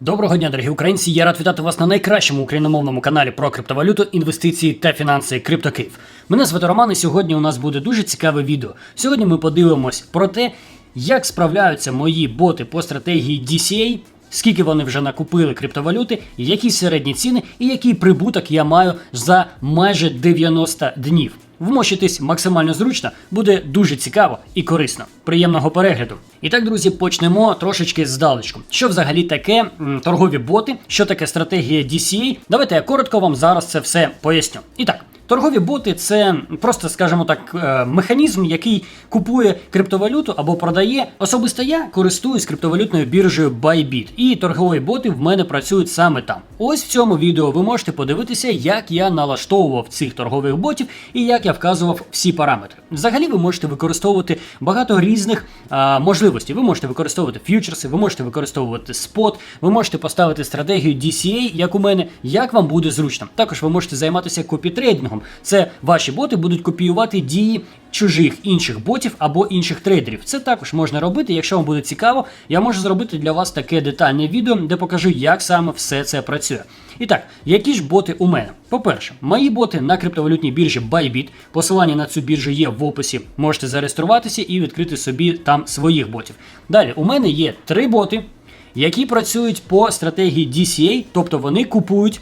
Доброго дня, дорогі українці! Я рад вітати вас на найкращому україномовному каналі про криптовалюту, інвестиції та фінанси CryptoKiv. Мене звати Роман, і сьогодні у нас буде дуже цікаве відео. Сьогодні ми подивимось про те, як справляються мої боти по стратегії DCA, скільки вони вже накупили криптовалюти, які середні ціни і який прибуток я маю за майже 90 днів. Вмощитись максимально зручно, буде дуже цікаво і корисно. Приємного перегляду. І так, друзі, почнемо трошечки здалечку. Що взагалі таке м, торгові боти, що таке стратегія DCA? Давайте я коротко вам зараз це все поясню. І так. Торгові боти це просто, скажімо так, е, механізм, який купує криптовалюту або продає. Особисто я користуюсь криптовалютною біржею Bybit, і торгові боти в мене працюють саме там. Ось в цьому відео ви можете подивитися, як я налаштовував цих торгових ботів і як я вказував всі параметри. Взагалі, ви можете використовувати багато різних а, можливостей. Ви можете використовувати фьючерси, ви можете використовувати спот, ви можете поставити стратегію DCA, як у мене, як вам буде зручно. Також ви можете займатися копітрейдингом. Це ваші боти будуть копіювати дії чужих інших ботів або інших трейдерів. Це також можна робити. Якщо вам буде цікаво, я можу зробити для вас таке детальне відео, де покажу, як саме все це працює. І так, які ж боти у мене? По-перше, мої боти на криптовалютній біржі Bybit. Посилання на цю біржу є в описі. Можете зареєструватися і відкрити собі там своїх ботів. Далі, у мене є три боти, які працюють по стратегії DCA, тобто вони купують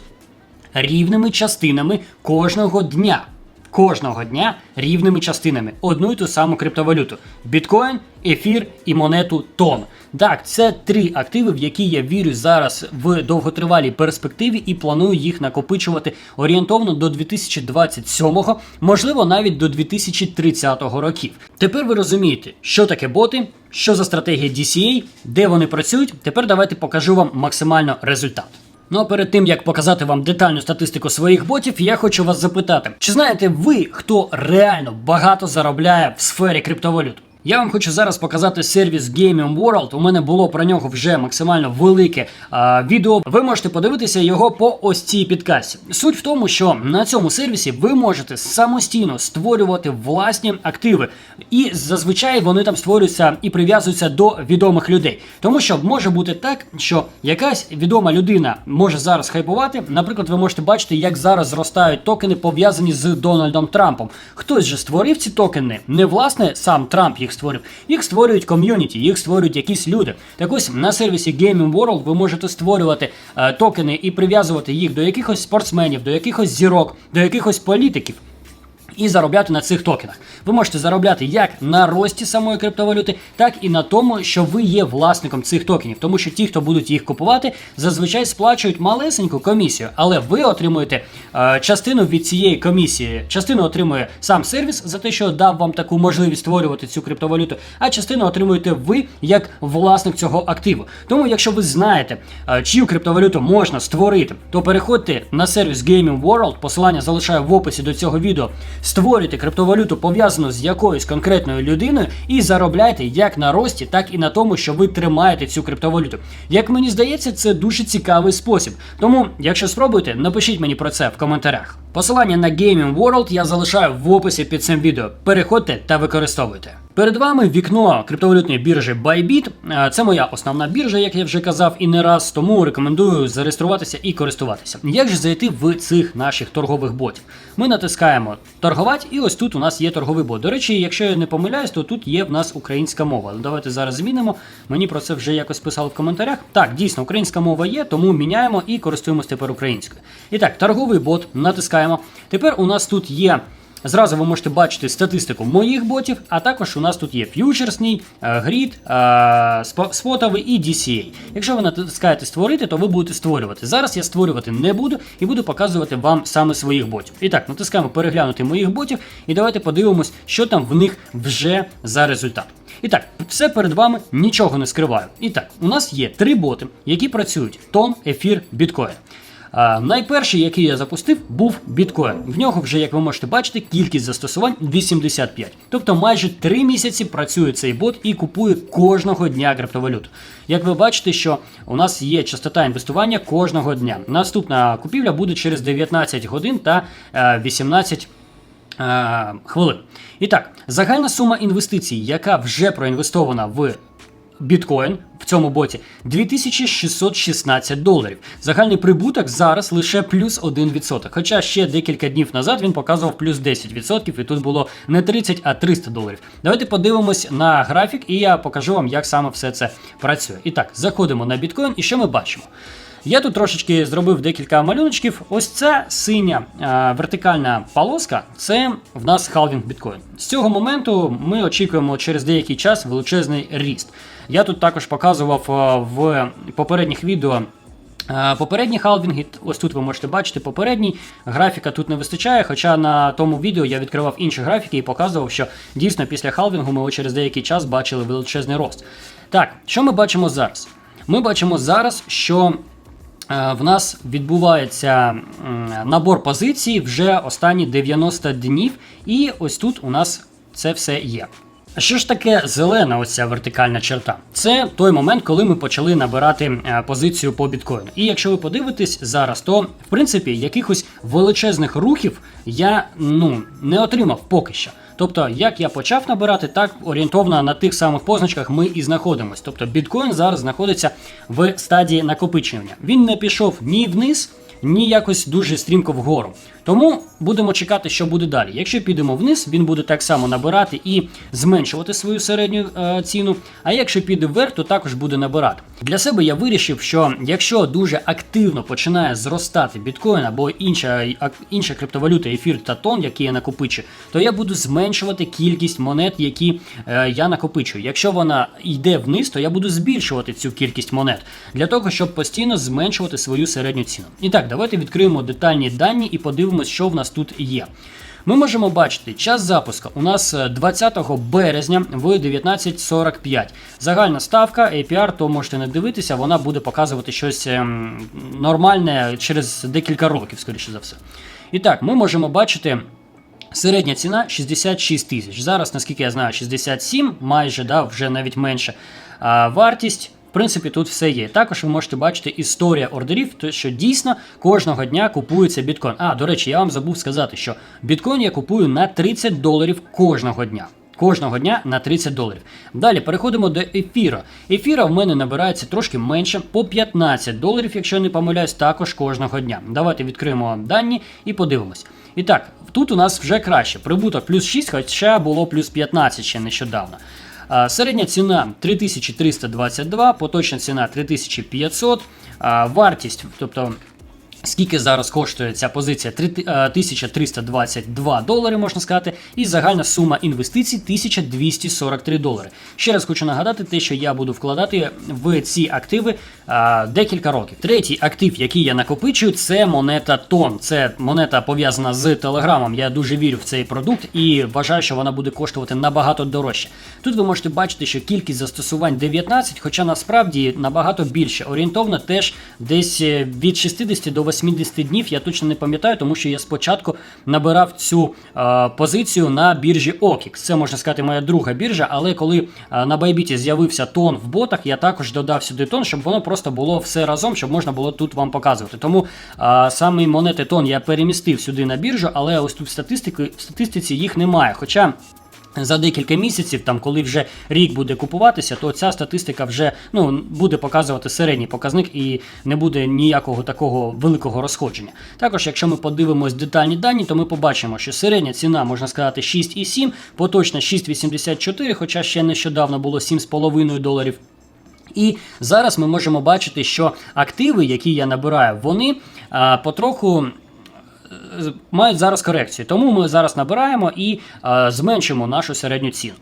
рівними частинами кожного дня. Кожного дня рівними частинами одну і ту саму криптовалюту: біткоін, ефір і монету тон. Так, це три активи, в які я вірю зараз в довготривалій перспективі і планую їх накопичувати орієнтовно до 2027-го, можливо, навіть до 2030 років. Тепер ви розумієте, що таке боти, що за стратегія DCA, де вони працюють. Тепер давайте покажу вам максимально результат. Ну а перед тим як показати вам детальну статистику своїх ботів, я хочу вас запитати: чи знаєте ви, хто реально багато заробляє в сфері криптовалют? Я вам хочу зараз показати сервіс Gaming World. У мене було про нього вже максимально велике а, відео. Ви можете подивитися його по ось цій підкасті. Суть в тому, що на цьому сервісі ви можете самостійно створювати власні активи, і зазвичай вони там створюються і прив'язуються до відомих людей. Тому що може бути так, що якась відома людина може зараз хайпувати. Наприклад, ви можете бачити, як зараз зростають токени, пов'язані з Дональдом Трампом. Хтось же створив ці токени, не власне сам Трамп їх створив. Їх створюють ком'юніті, їх створюють якісь люди. Так ось на сервісі Gaming World ви можете створювати е, токени і прив'язувати їх до якихось спортсменів, до якихось зірок, до якихось політиків. І заробляти на цих токенах. Ви можете заробляти як на рості самої криптовалюти, так і на тому, що ви є власником цих токенів. Тому що ті, хто будуть їх купувати, зазвичай сплачують малесеньку комісію, але ви отримуєте е, частину від цієї комісії. Частину отримує сам сервіс за те, що дав вам таку можливість створювати цю криптовалюту, а частину отримуєте ви як власник цього активу. Тому, якщо ви знаєте, е, чию криптовалюту можна створити, то переходьте на сервіс Gaming World, посилання залишаю в описі до цього відео. Створюйте криптовалюту пов'язану з якоюсь конкретною людиною і заробляйте як на рості, так і на тому, що ви тримаєте цю криптовалюту. Як мені здається, це дуже цікавий спосіб. Тому, якщо спробуєте, напишіть мені про це в коментарях. Посилання на Gaming World я залишаю в описі під цим відео. Переходьте та використовуйте. Перед вами вікно криптовалютної біржі Bybit. Е, Це моя основна біржа, як я вже казав, і не раз, тому рекомендую зареєструватися і користуватися. Як же зайти в цих наших торгових ботів? Ми натискаємо торгувати, і ось тут у нас є торговий бот. До речі, якщо я не помиляюсь, то тут є в нас українська мова. Ну, Давайте зараз змінимо. Мені про це вже якось писали в коментарях. Так, дійсно, українська мова є, тому міняємо і користуємось тепер українською. І так, торговий бот натискаємо. Тепер у нас тут є. Зразу ви можете бачити статистику моїх ботів, а також у нас тут є ф'ючерсний, е, грід, е, спотовий і DCA. Якщо ви натискаєте створити, то ви будете створювати. Зараз я створювати не буду і буду показувати вам саме своїх ботів. І так, натискаємо переглянути моїх ботів, і давайте подивимось, що там в них вже за результат. І так, все перед вами нічого не скриваю. І так, у нас є три боти, які працюють: тон, ефір, біткоін. А, найперший, який я запустив, був біткоін. В нього вже, як ви можете бачити, кількість застосувань 85. Тобто майже 3 місяці працює цей бот і купує кожного дня криптовалюту. Як ви бачите, що у нас є частота інвестування кожного дня. Наступна купівля буде через 19 годин та е, 18 е, хвилин. І так, загальна сума інвестицій, яка вже проінвестована в біткоін в цьому боті 2616 доларів. Загальний прибуток зараз лише плюс 1%. Хоча ще декілька днів назад він показував плюс 10%, і тут було не 30, а 300 доларів. Давайте подивимось на графік, і я покажу вам, як саме все це працює. І так, заходимо на біткоін, і що ми бачимо? Я тут трошечки зробив декілька малюночків. Ось ця синя а, вертикальна полоска це в нас халвінг біткоін. З цього моменту ми очікуємо через деякий час величезний ріст. Я тут також показував а, в попередніх відео. а, Попередні халвінги, ось тут ви можете бачити попередній. Графіка тут не вистачає, хоча на тому відео я відкривав інші графіки і показував, що дійсно після халвінгу ми через деякий час бачили величезний рост. Так, що ми бачимо зараз? Ми бачимо зараз, що Е, в нас відбувається набор позицій вже останні 90 днів, і ось тут у нас це все є. Що ж таке зелена оця вертикальна черта? Це той момент, коли ми почали набирати е, позицію по біткоїну. І якщо ви подивитесь зараз, то в принципі якихось величезних рухів я ну не отримав поки що. Тобто, як я почав набирати, так орієнтовно на тих самих позначках ми і знаходимося. Тобто біткоін зараз знаходиться в стадії накопичення. Він не пішов ні вниз, ні якось дуже стрімко вгору. Тому будемо чекати, що буде далі. Якщо підемо вниз, він буде так само набирати і зменшувати свою середню е, ціну. А якщо піде вверх, то також буде набирати. Для себе я вирішив, що якщо дуже активно починає зростати біткоін або інша інша криптовалюта, ефір та тон, які я накопичу, то я буду зменшувати кількість монет, які е, я накопичую. Якщо вона йде вниз, то я буду збільшувати цю кількість монет для того, щоб постійно зменшувати свою середню ціну. І так, давайте відкриємо детальні дані і подивимося, що в нас тут є. Ми можемо бачити час запуску у нас 20 березня в 19.45. Загальна ставка APR, то можете не дивитися, вона буде показувати щось ем, нормальне через декілька років, скоріше за все. І так, ми можемо бачити. Середня ціна 66 тисяч. Зараз, наскільки я знаю, 67, майже да, вже навіть менше. А вартість. В принципі, тут все є. Також ви можете бачити історія ордерів, то що дійсно кожного дня купується біткоін. А, до речі, я вам забув сказати, що біткоін я купую на 30 доларів кожного дня. Кожного дня на 30 доларів. Далі переходимо до ефіра. Ефіра в мене набирається трошки менше, по 15 доларів, якщо я не помиляюсь, також кожного дня. Давайте відкриємо дані і подивимось. І так, тут у нас вже краще. Прибуток плюс 6, хоча було плюс 15 ще нещодавно. А, Середня ціна 3322, поточна ціна 3500, а, вартість, тобто Скільки зараз коштує ця позиція? 1322 долари, можна сказати, і загальна сума інвестицій 1243 долари. Ще раз хочу нагадати, те, що я буду вкладати в ці активи а, декілька років. Третій актив, який я накопичую, це монета Тон. Це монета пов'язана з Телеграмом. Я дуже вірю в цей продукт і вважаю, що вона буде коштувати набагато дорожче. Тут ви можете бачити, що кількість застосувань 19, хоча насправді набагато більше. Орієнтовно теж десь е, від 60 до 80 днів, я точно не пам'ятаю, тому що я спочатку набирав цю е, позицію на біржі OKX. Це можна сказати, моя друга біржа, але коли е, на Байбіті з'явився тон в ботах, я також додав сюди тон, щоб воно просто було все разом, щоб можна було тут вам показувати. Тому е, саме монети тон я перемістив сюди на біржу, але ось тут в статистиці їх немає. Хоча. За декілька місяців, там, коли вже рік буде купуватися, то ця статистика вже ну, буде показувати середній показник і не буде ніякого такого великого розходження. Також, якщо ми подивимось детальні дані, то ми побачимо, що середня ціна, можна сказати, 6,7, поточна 6,84, хоча ще нещодавно було 7,5 доларів. І зараз ми можемо бачити, що активи, які я набираю, вони а, потроху мають зараз корекцію. Тому ми зараз набираємо і а, зменшимо нашу середню ціну.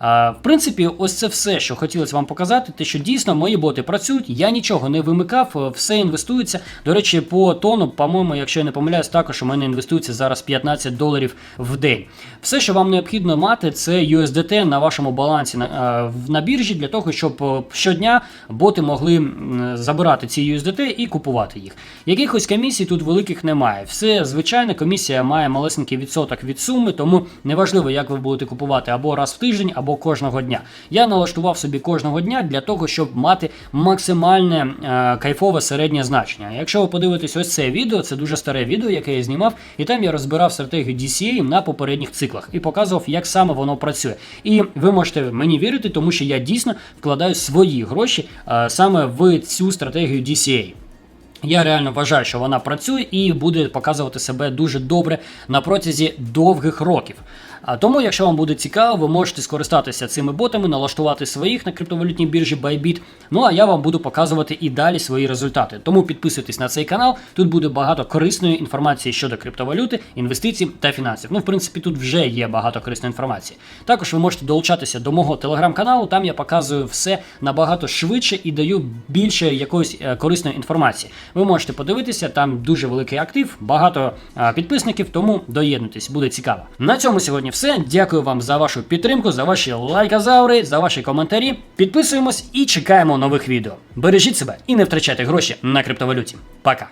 А, в принципі, ось це все, що хотілося вам показати, те, що дійсно мої боти працюють, я нічого не вимикав, все інвестується. До речі, по тону, по-моєму, якщо я не помиляюсь, також у мене інвестується зараз 15 доларів в день. Все, що вам необхідно мати, це USDT на вашому балансі на, на біржі, для того, щоб щодня боти могли забирати ці USDT і купувати їх. Якихось комісій тут великих немає. Все звичайно комісія має малесенький відсоток від суми, тому неважливо, як ви будете купувати або раз в тиждень, або кожного дня. Я налаштував собі кожного дня для того, щоб мати максимальне е, кайфове середнє значення. Якщо ви подивитесь ось це відео, це дуже старе відео, яке я знімав, і там я розбирав стратегію DCA на попередніх циклах і показував, як саме воно працює. І ви можете мені вірити, тому що я дійсно вкладаю свої гроші е, саме в цю стратегію DCA. Я реально вважаю, що вона працює і буде показувати себе дуже добре на протязі довгих років. А тому, якщо вам буде цікаво, ви можете скористатися цими ботами, налаштувати своїх на криптовалютній біржі Bybit. Ну а я вам буду показувати і далі свої результати. Тому підписуйтесь на цей канал. Тут буде багато корисної інформації щодо криптовалюти, інвестицій та фінансів. Ну, в принципі, тут вже є багато корисної інформації. Також ви можете долучатися до мого телеграм-каналу. Там я показую все набагато швидше і даю більше якоїсь е, корисної інформації. Ви можете подивитися, там дуже великий актив, багато е, підписників, тому доєднуйтесь, буде цікаво. На цьому сьогодні все. Дякую вам за вашу підтримку, за ваші лайказаури, за ваші коментарі. Підписуємось і чекаємо нових відео. Бережіть себе і не втрачайте гроші на криптовалюті. Пока!